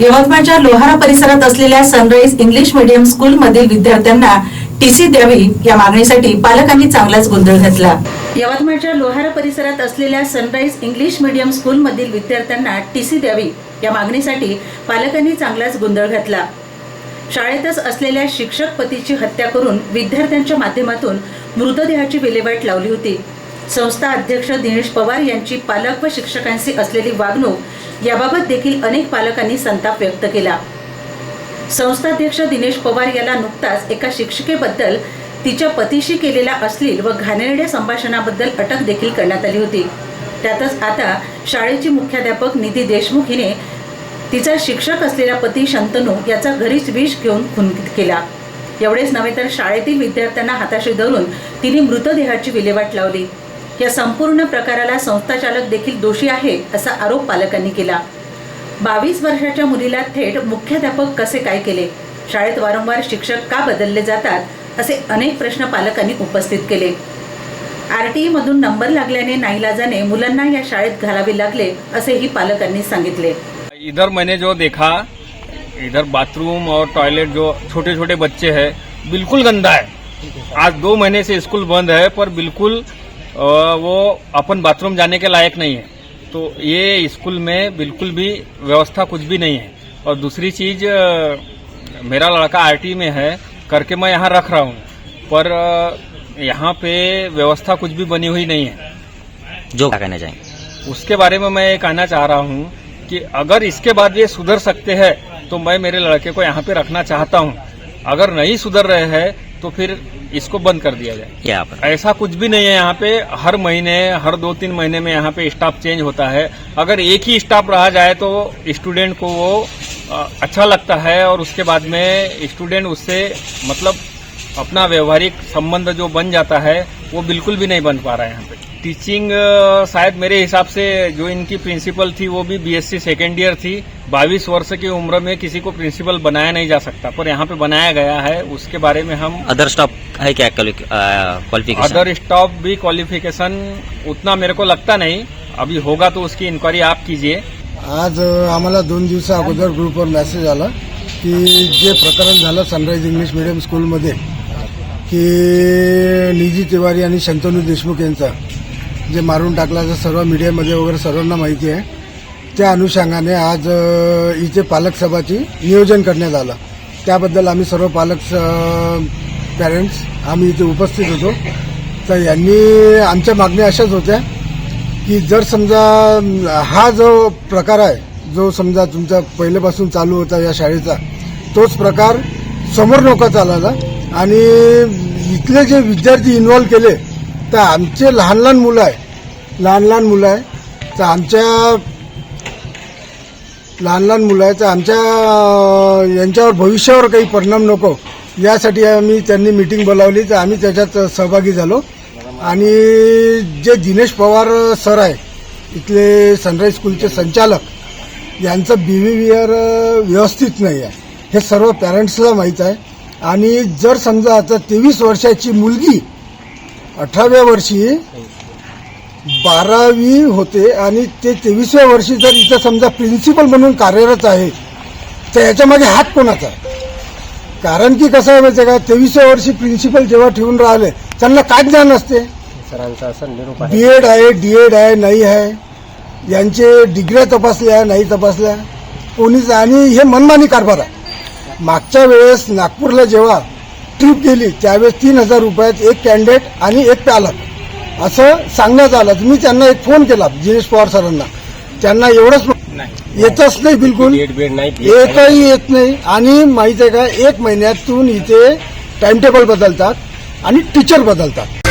यवतमाळच्या लोहारा परिसरात असलेल्या सनराईज इंग्लिश मीडियम स्कूलमधील विद्यार्थ्यांना टीसी द्यावी या मागणीसाठी पालकांनी चांगलाच गोंधळ घातला. यवतमाळच्या लोहारा परिसरात असलेल्या सनराईज इंग्लिश मीडियम स्कूलमधील विद्यार्थ्यांना टीसी द्यावी या मागणीसाठी पालकांनी चांगलाच गोंधळ घातला. शाळेतच असलेल्या शिक्षक पतीची हत्या करून विद्यार्थ्यांच्या माध्यमातून मृतदेहाची विल्हेवाट लावली होती. संस्था अध्यक्ष दिनेश पवार यांची पालक व शिक्षकांशी असलेली वागणूक याबाबत देखील अनेक पालकांनी संताप व्यक्त केला. संस्थाध्यक्ष दिनेश पवार याला नुकताच एका शिक्षिकेबद्दल तिच्या पतीशी केलेल्या अश्लील व घाणेरड्या संभाषणाबद्दल अटक देखील करण्यात आली होती. त्यातच आता शाळेची मुख्याध्यापक निधी देशमुख हिने तिचा शिक्षक असलेला पती शंतनू याचा घरीच विष घेऊन खून केला. एवढेच नव्हे तर शाळेतील विद्यार्थ्यांना हाताशी धरून तिने मृतदेहाची विल्हेवाट लावली. या संपूर्ण प्रकाराला संस्थाचालक देखील दोषी आहे असा आरोप पालकांनी केला. बावीस वर्षाच्या मुलीला थेट मुख्याध्यापक कसे काय केले? शाळेत वारंवार शिक्षक का बदलले जातात? असे अनेक प्रश्न पालकांनी उपस्थित केले. आरटीई मधून नंबर लागल्याने नाईलाजाने मुलांना या शाळेत घालावे लागले असेही पालकांनी सांगितले. इधर मैंने जो देखा इधर बाथरूम और टॉयलेट जो छोटे छोटे बच्चे हैं बिल्कुल गंदा है। आज दो महीने से स्कूल बंद है पर बिल्कुल वो अपन बाथरूम जाने के लायक नहीं है। तो ये स्कूल में बिल्कुल भी व्यवस्था कुछ भी नहीं है। और दूसरी चीज़ मेरा लड़का आरटी में है करके मैं यहाँ रख रहा हूँ। पर यहाँ पे व्यवस्था कुछ भी बनी हुई नहीं है। जो क्या कहना चाहेंगे? उसके बारे में मैं ये कहना चाह रहा हूँ कि अगर इसके बाद ये सुधर सकते हैं तो मैं मेरे लड़के को यहाँ पे रखना चाहता हूँ। अगर नहीं सुधर रहे हैं तो फिर इसको बंद कर दिया जाए। यहाँ पर। ऐसा कुछ भी नहीं है यहाँ पे। हर महीने हर दो तीन महीने में यहाँ पे स्टाफ चेंज होता है। अगर एक ही स्टाफ रहा जाए तो स्टूडेंट को वो अच्छा लगता है और उसके बाद में स्टूडेंट उससे मतलब अपना व्यवहारिक संबंध जो बन जाता है वो बिल्कुल भी नहीं बन पा रहा है यहाँ पे। टीचिंग अ, शायद मेरे हिसाब से जो इनकी प्रिंसिपल थी वो भी बीएससी सेकेंड ईयर थी। बाईस वर्ष की उम्र में किसी को प्रिंसिपल बनाया नहीं जा सकता पर यहाँ पे बनाया गया है। उसके बारे में हम अदर स्टॉप है क्या क्वालिफिकेशन अदर स्टॉप भी क्वालिफिकेशन उतना मेरे को लगता नहीं। अभी होगा तो उसकी इंक्वायरी आप कीजिए। आज आम्हाला दोन दिवसा अगोदर ग्रुपवर मेसेज आला की जे प्रकरण झालं सनराईज इंग्लिश मिडियम स्कूलमध्ये की निधी तिवारी आणि शंतनू देशमुख यांचा जे मारून टाकला तर सर्व मीडियामध्ये वगैरे सर्वांना माहिती आहे त्या अनुषंगाने आज इथे पालक सभाची नियोजन करण्यात आलं. त्याबद्दल आम्ही सर्व पालक पॅरेंट्स आम्ही इथे उपस्थित होतो. तर यांनी आमच्या मागण्या अशाच होत्या की जर समजा हा जो प्रकार आहे जो समजा तुमचा पहिल्यापासून चालू होता या शाळेचा तोच प्रकार समोर नका चालायला आणि इथले जे विद्यार्थी इन्व्हॉल्व केले तर आमचे लहान लहान मुलं आहे. लहान लहान मुलं आहे. तर आमच्या लहान लहान मुलं आहे. तर आमच्या यांच्यावर भविष्यावर काही परिणाम नको. यासाठी आम्ही त्यांनी मिटिंग बोलावली. तर आम्ही त्याच्यात सहभागी झालो. आणि जे दिनेश पवार सर आहे इथले सनराईज स्कूलचे संचालक यांचं बिहेवियर व्यवस्थित नाही आहे. हे सर्व पॅरेंट्सला माहीत आहे. आणि जर समजा आता तेवीस वर्षाची मुलगी अठराव्या वर्षी बारावी होते आणि ते तेवीसव्या वर्षी जर इथं समजा प्रिन्सिपल म्हणून कार्यरत आहे तर याच्यामागे हात कोणाचा आहे? कारण की कसं आहे माहिती का तेवीसव्या वर्षी प्रिन्सिपल जेव्हा ठेवून राहिले त्यांना काय ज्ञान असते? बी एड आहे. डी एड आहे नाही आहे. यांचे डिग्र्या तपासल्या नाही तपासल्या. कोणीच आणि हे मनमानी कारभार आहे. मागच्या वेळेस नागपूरला जेव्हा ट्रिप गेली त्यावेळेस तीन हजार रुपयात एक कॅन्डिडेट आणि एक पालक असं सांगण्यात आलं. मी त्यांना एक फोन केला दिनेश पवार सरांना. त्यांना एवढंच येतच नाही बिलकुल. एकही येत नाही. आणि माहिती आहे का एक महिन्यातून इथे टाइम टेबल बदलतात आणि टीचर बदलतात.